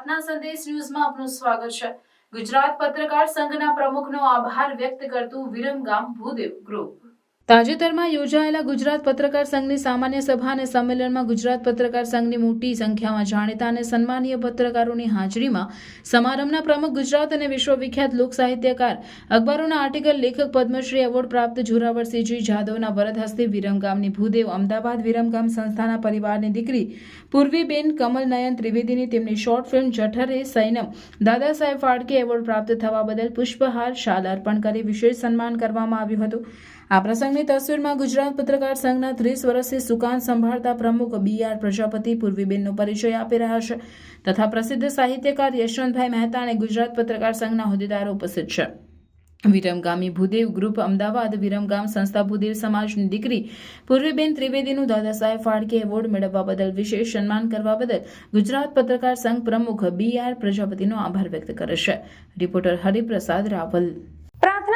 પ્રાર્થના સંદેશ ન્યૂઝમાં આપનું સ્વાગત છે. ગુજરાત પત્રકાર સંઘના પ્રમુખનો આભાર વ્યક્ત કરતું વિરમગામ ભૂદેવ ગ્રુપ. તાજેતરમાં યોજાયેલા ગુજરાત પત્રકાર સંઘની સામાન્ય સભા અને સંમેલનમાં ગુજરાત પત્રકાર સંઘની મોટી સંખ્યામાં જાણીતા અને સન્માનીય પત્રકારોની હાજરીમાં સમારંભના પ્રમુખ ગુજરાત અને વિશ્વવિખ્યાત લોક સાહિત્યકાર, અખબારોના આર્ટિકલ લેખક પદ્મશ્રી એવોર્ડ પ્રાપ્ત જોરાવરસિંહજી જાદવના વરદ હસ્તે વિરમગામની ભૂદેવ અમદાવાદ વિરમગામ સંસ્થાના પરિવારની દીકરી પૂર્વીબેન કમલ નયન ત્રિવેદીની તેમની short film જઠરે સૈનમ Dada Saheb Phalke award પ્રાપ્ત થવા બદલ પુષ્પહાર, શાલ અર્પણ કરી વિશેષ સન્માન કરવામાં આવ્યું હતું. આ પ્રસંગની તસવીરમાં ગુજરાત પત્રકાર સંઘના ત્રીસ વર્ષથી સુકાન સંભાળતા પ્રમુખ બી આર પ્રજાપતિ પૂર્વીબેનનો પરિચય આપી રહ્યા છે તથા પ્રસિદ્ધ સાહિત્યકાર યશવંતભાઈ મહેતા અને ગુજરાત પત્રકાર સંઘના હોદ્દેદારો ઉપસ્થિત છે. વિરમગામી ભૂદેવ ગ્રુપ અમદાવાદ, વિરમગામ સંસ્થા ભૂદેવ સમાજની દીકરી પૂર્વીબેન ત્રિવેદીનું દાદા સાહેબ ફાળકે એવોર્ડ મેળવવા બદલ વિશેષ સન્માન કરવા બદલ ગુજરાત પત્રકાર સંઘ પ્રમુખ બી આર પ્રજાપતિનો આભાર વ્યક્ત કરે છે. રિપોર્ટર હરિપ્રસાદ રાવલ.